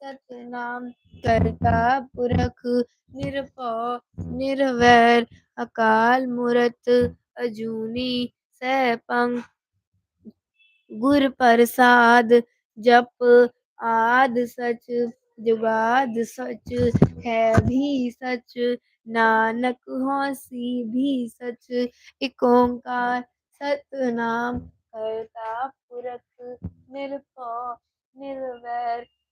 ਸਤਨਾਮ ਕਰਤਾ ਪੁਰਖ ਨਿਰਭਉ, ਨਿਰਵੈਰ, ਅਕਾਲ ਮੂਰਤ ਅਜੂਨੀ ਸੈਭੰ ਗੁਰ ਪ੍ਰਸਾਦ, ਜਪ ਆਦ ਸਚ, ਜੁਗਾਦ ਸਚ, ਹੈ ਵੀ ਸਚ, ਨਾਨਕ ਹੋਸੀ ਵੀ ਸਚ, ਇਕ ਓੰਕਾਰ ਸਤਨਾਮ ਕਰਤਾ ਪੁਰਖ ਨਿਰਭਉ, ਨਿਰਵੈਰ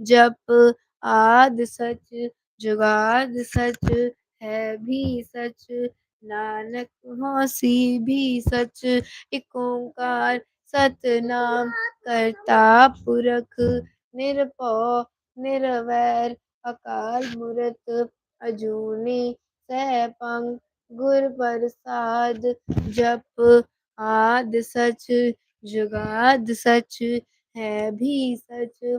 ਜਪ ਆਦ ਸਚ ਜੁਗਾਦ ਸਚ ਹੈ ਵੀ ਸਚ ਨਾਨਕ ਹੋਸੀ ਵੀ ਸਚ ਇਕ ਓੰਕਾਰ ਸਤਨਾਮ ਕਰਤਾ ਪੁਰਖ ਨਿਰਭਉ ਨਿਰਵੈਰ ਅਕਾਲ ਮੂਰਤ ਅਜੂਨੀ ਸੈਭੰ ਗੁਰ ਪ੍ਰਸਾਦ ਜਪ ਆਦ ਸਚ ਜੁਗਾਦ ਸਚ ਹੈ ਵੀ ਸਚ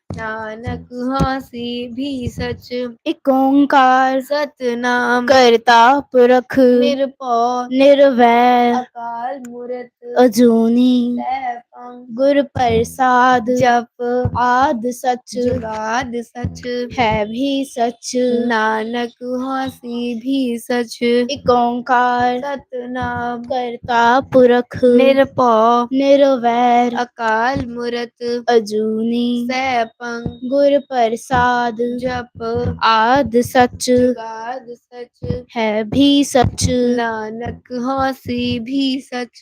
ਨਾਨਕ ਹੋਸੀ ਵੀ ਸਚ। ਇਕ ਓੰਕਾਰ ਸਤਨਾਮ ਕਰਤਾ ਪੁਰਖ। ਨਿਰਭਉ ਨਿਰਵੈਰ। ਅਕਾਲ ਮੂਰਤ। ਅਜੂਨੀ। ਸੈਭੰ ਗੁਰ ਪ੍ਰਸਾਦ ਜਪ। ਆਦ ਸਚ। ਜੁਗਾਦ ਸਚ। ਹੈ ਵੀ ਸਚ। ਨਾਨਕ ਹੋਸੀ ਵੀ ਸਚ। ਇਕ ਓੰਕਾਰ। ਸਤਨਾਮ। ਕਰਤਾ ਪੁਰਖ। ਨਿਰਭਉ। ਨਿਰਵੈਰ। ਅਕਾਲ ਮੂਰਤ। ਅਜੂਨੀ। ਸੈਭੰ ਗੁਰ ਪ੍ਰਸਾਦ ਜਪ। ਆਦ ਸਚ। ਜੁਗਾਦ ਸਚ। ਹੈ ਵੀ ਸਚ। ਨਾਨਕ ਹੋਸੀ ਵੀ ਸਚ।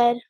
said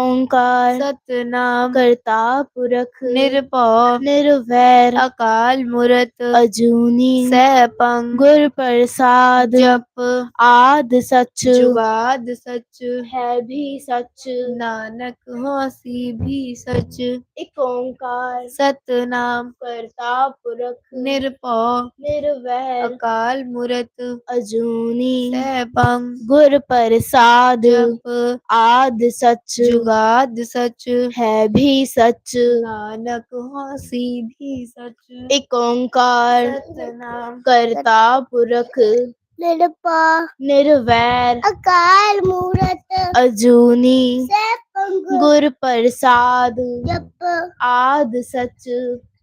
ਓੰਕਾਰ ਸਤਨਾਮ ਕਰਤਾ ਪੁਰਖ ਨਿਰਭਉ ਨਿਰਵੈਰ ਅਕਾਲ ਮੂਰਤ ਅਜੂਨੀ ਸੈਭੰ ਗੁਰ ਪ੍ਰਸਾਦ ਜਪ ਆਦ ਸੱਚ ਜੁਗਾਦ ਸਚ ਹੈ ਵੀ ਸੱਚ ਨਾਨਕ ਹੋਸੀ ਵੀ ਸਚ ਇਕ ਓੰਕਾਰ ਸਤਨਾਮ ਕਰਤਾ ਪੁਰਖ ਨਿਰਭਉ ਨਿਰਵੈਰ ਅਕਾਲ ਮੂਰਤ ਅਜੂਨੀ ਸੈਭੰ ਗੁਰ ਪ੍ਰਸਾਦ ਜਪ ਆਦ ਸੱਚ ਜੁਗਾਦ ਸਚ ਹੈ ਵੀ ਸੱਚ ਨਾਨਕ ਹੋਸੀ ਵੀ ਸਚ ਇਕ ਓੰਕਾਰ ਸਤਨਾਮ ਕਰਤਾ ਪੁਰਖ ਨਿਰਭਉ ਨਿਰਵੈਰ ਅਕਾਲ ਮੂਰਤ ਅਜੂਨੀ ਸੈਭੰ ਗੁਰ ਪ੍ਰਸਾਦ ਜਪ ਆਦ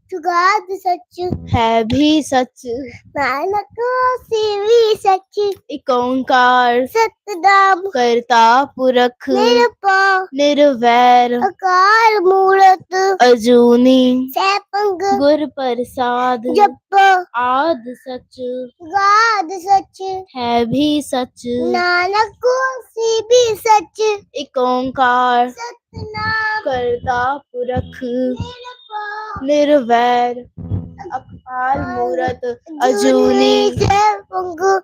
ਸੱਚ ਜੁਗਾਦ ਸਚ ਹੈ ਵੀ ਸੱਚ ਨਾਨਕ ਹੋਸੀ ਵੀ ਸਚ ਇਕ ਓੰਕਾਰ ਸਤਨਾਮ ਕਰਤਾ ਪੁਰਖ ਨਿਰਭਉ ਨਿਰਵੈਰ ਅਕਾਲ ਮੂਰਤ ਅਜੂਨੀ ਸੈਭੰ ਗੁਰ ਪ੍ਰਸਾਦ ਜਪ ਆਦ ਸੱਚ ਜੁਗਾਦ ਸਚ ਹੈ ਵੀ ਸੱਚ ਨਾਨਕ ਹੋਸੀ ਵੀ ਸਚ ਇਕ ਓੰਕਾਰ ਸਤਨਾਮ ਕਰਤਾ ਪੁਰਖ ਨਿਰਭਉ ਨਿਰਵੈਰ ਅਕਾਲ ਮੂਰਤ ਅਜੂਨੀ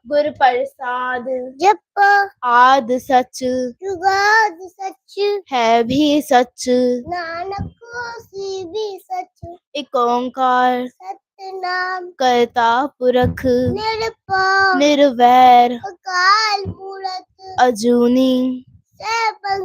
ਗੁਰ ਪ੍ਰਸਾਦ ਜਪ ਆਦ ਸੱਚ ਜੁਗਾਦ ਸਚ ਹੈ ਵੀ ਸੱਚ ਨਾਨਕ ਹੋਸੀ ਵੀ ਸਚ ਇਕ ਓੰਕਾਰ ਸਤਨਾਮ ਕਰਤਾ ਪੁਰਖ ਨਿਰਭਉ ਨਿਰਵੈਰ ਅਕਾਲ ਮੂਰਤ ਅਜੂਨੀ ਸੈਭੰ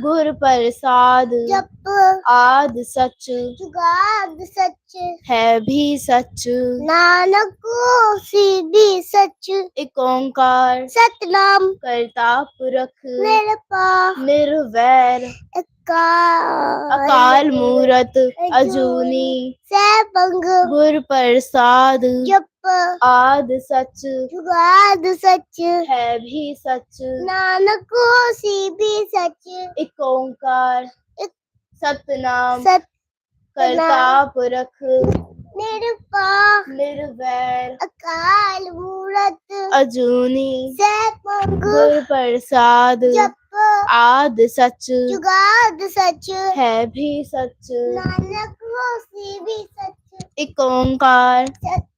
ਗੁਰ ਪ੍ਰਸਾਦ ਜਪ ਆਦ ਸੱਚ ਜੁਗਾਦ ਸਚ ਹੈ ਵੀ ਸੱਚ ਨਾਨਕ ਹੋਸੀ ਵੀ ਸਚ ਇਕ ਓੰਕਾਰ ਸਤਨਾਮ ਕਰਤਾ ਪੁਰਖ ਨਿਰਭਉ ਨਿਰਵੈਰ ਅਕਾਲ ਅਕਾਲ ਮੂਰਤ ਅਜੂਨੀ ਸੈਭੰ ਗੁਰ ਪ੍ਰਸਾਦ ਜਪ ਆਦ ਸੱਚ ਜੁਗਾਦ ਸਚ ਹੈ ਵੀ ਸੱਚ ਨਾਨਕ ਹੋਸੀ ਵੀ ਸਚ ਇਕ ਓੰਕਾਰ ਇਕ- ਸਤਨਾਮ ਸਤ ਕਰਤਾ ਪੁਰਖ ਨਿਰਭਉ ਨਿਰਵੈਰ ਅਕਾਲ ਮੂਰਤ ਅਜੂਨੀ ਸੈਭੰ ਗੁਰ ਪ੍ਰਸਾਦ ਜਪ ਆਦ ਸੱਚ ਜੁਗਾਦ ਸਚ ਹੈ ਵੀ ਸੱਚ ਨਾਨਕ ਹੋਸੀ ਵੀ ਸਚ ਇਕ ਓੰਕਾਰ ਸਤਨਾਮ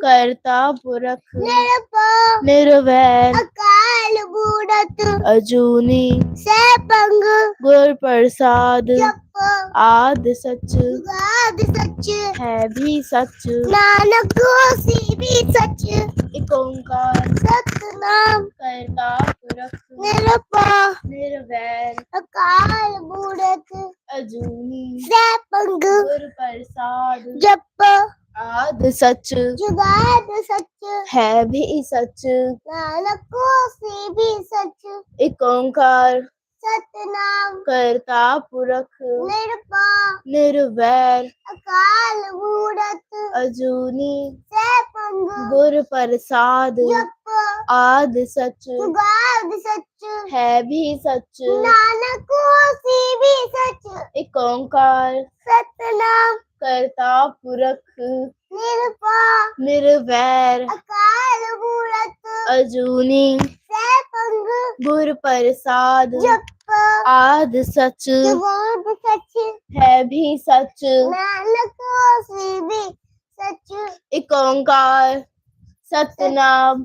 ਕਰਤਾ ਪੁਰਖ ਨਿਰਭਉ ਨਿਰਵੈਰ ਅਕਾਲ ਮੂਰਤ ਅਜੂਨੀ ਸੈਭੰ ਗੁਰ ਪ੍ਰਸਾਦ ਜਪ ਆਦ ਸਚ ਜੁਗਾਦ ਸੱਚ ਹੈ ਵੀ ਸਚ ਨਾਨਕ ਹੋਸੀ ਵੀ ਸੱਚ ਇਕ ਓੰਕਾਰ ਸਤਨਾਮ ਕਰਤਾ ਪੁਰਖ ਨਿਰਭਉ ਨਿਰਵੈਰ ਅਕਾਲ ਮੂਰਤ ਅਜੂਨੀ ਸੈਭੰ ਗੁਰ ਪ੍ਰਸਾਦ ਜਪ ਆਦ ਸਚ ਜੁਗਾਦ ਸੱਚ ਹੈ ਵੀ ਸਚ ਨਾਨਕ ਹੋਸੀ ਵੀ ਸੱਚ ਇਕ ਓੰਕਾਰ ਸਤਨਾਮ ਕਰਤਾ ਪੁਰਖ ਨਿਰਭਉ ਨਿਰਵੈਰ ਅਕਾਲ ਮੂਰਤ ਅਜੂਨੀ ਸੈਭੰ ਗੁਰ ਪ੍ਰਸਾਦ ਜਪ ਆਦ ਸਚ ਜੁਗਾਦ ਸੱਚ ਹੈ ਵੀ ਸਚ ਨਾਨਕ ਹੋਸੀ ਵੀ ਸੱਚ ਇਕ ਓੰਕਾਰ ਸਤਨਾਮ ਕਰਤਾ ਪੁਰਖ। ਨਿਰਭਉ ਨਿਰਵੈਰ। ਅਕਾਲ ਮੂਰਤ। ਅਜੂਨੀ। ਸੈਭੰ ਗੁਰ ਪ੍ਰਸਾਦ। ਜਪ। ਆਦ ਸਚ। ਜੁਗਾਦ ਸੱਚ। ਹੈ ਵੀ ਸਚ। ਨਾਨਕ ਹੋਸੀ ਵੀ ਸੱਚ। ਇਕ ਓੰਕਾਰ। ਸਤਨਾਮ।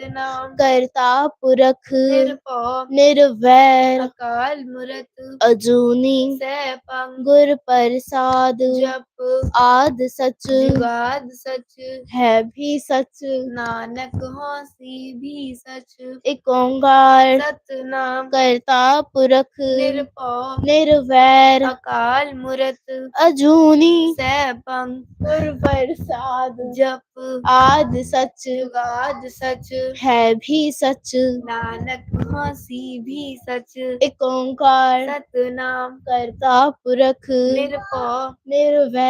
ਸਤਨਾਮ ਕਰਤਾ ਪੁਰਖ ਨਿਰਭਉ ਨਿਰਵੈਰ ਅਕਾਲ ਮੂਰਤ ਅਜੂਨੀ ਸੈਭੰ ਗੁਰ ਪ੍ਰਸਾਦ ਜਪ ਆਦ ਸਚ ਜੁਗਾਦ ਸਚ ਹੈ ਵੀ ਸਚ। ਨਾਨਕ ਹੋਸੀ ਵੀ ਸਚ। ਇਕ ਓੰਕਾਰ ਸਤਨਾਮ ਕਰਤਾ ਪੁਰਖ। ਨਿਰਭਉ ਨਿਰਵੈਰ ਅਕਾਲ ਮੂਰਤ। ਅਜੂਨੀ ਸੈਭੰ ਗੁਰ ਪ੍ਰਸਾਦ ਜਪ ਆਦ ਸਚ ਜੁਗਾਦ ਸਚ। ਹੈ ਵੀ ਸਚ। ਨਾਨਕ ਹੋਸੀ ਵੀ ਸਚ। ਇਕ ਓੰਕਾਰ ਸਤਨਾਮ ਕਰਤਾ ਪੁਰਖ। ਨਿਰਭਉ ਨਿਰਵੈਰ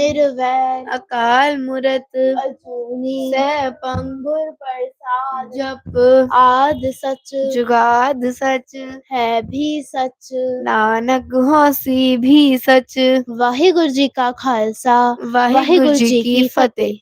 ਨਿਰਵੈਰ ਅਕਾਲ ਮੂਰਤ ਅਜੂਨੀ ਸੈਭੰ ਗੁਰ ਪ੍ਰਸਾਦ ਜਪ ਆਦ ਸਚ ਜੁਗਾਦ ਸਚ ਹੈ ਵੀ ਸਚ ਨਾਨਕ ਹੋਸੀ ਵੀ ਸਚ ਵਾਹਿਗੁਰੂ ਜੀ ਕਾ ਖਾਲਸਾ ਵਾਹਿਗੁਰੂ ਜੀ ਕੀ ਫਤਿਹ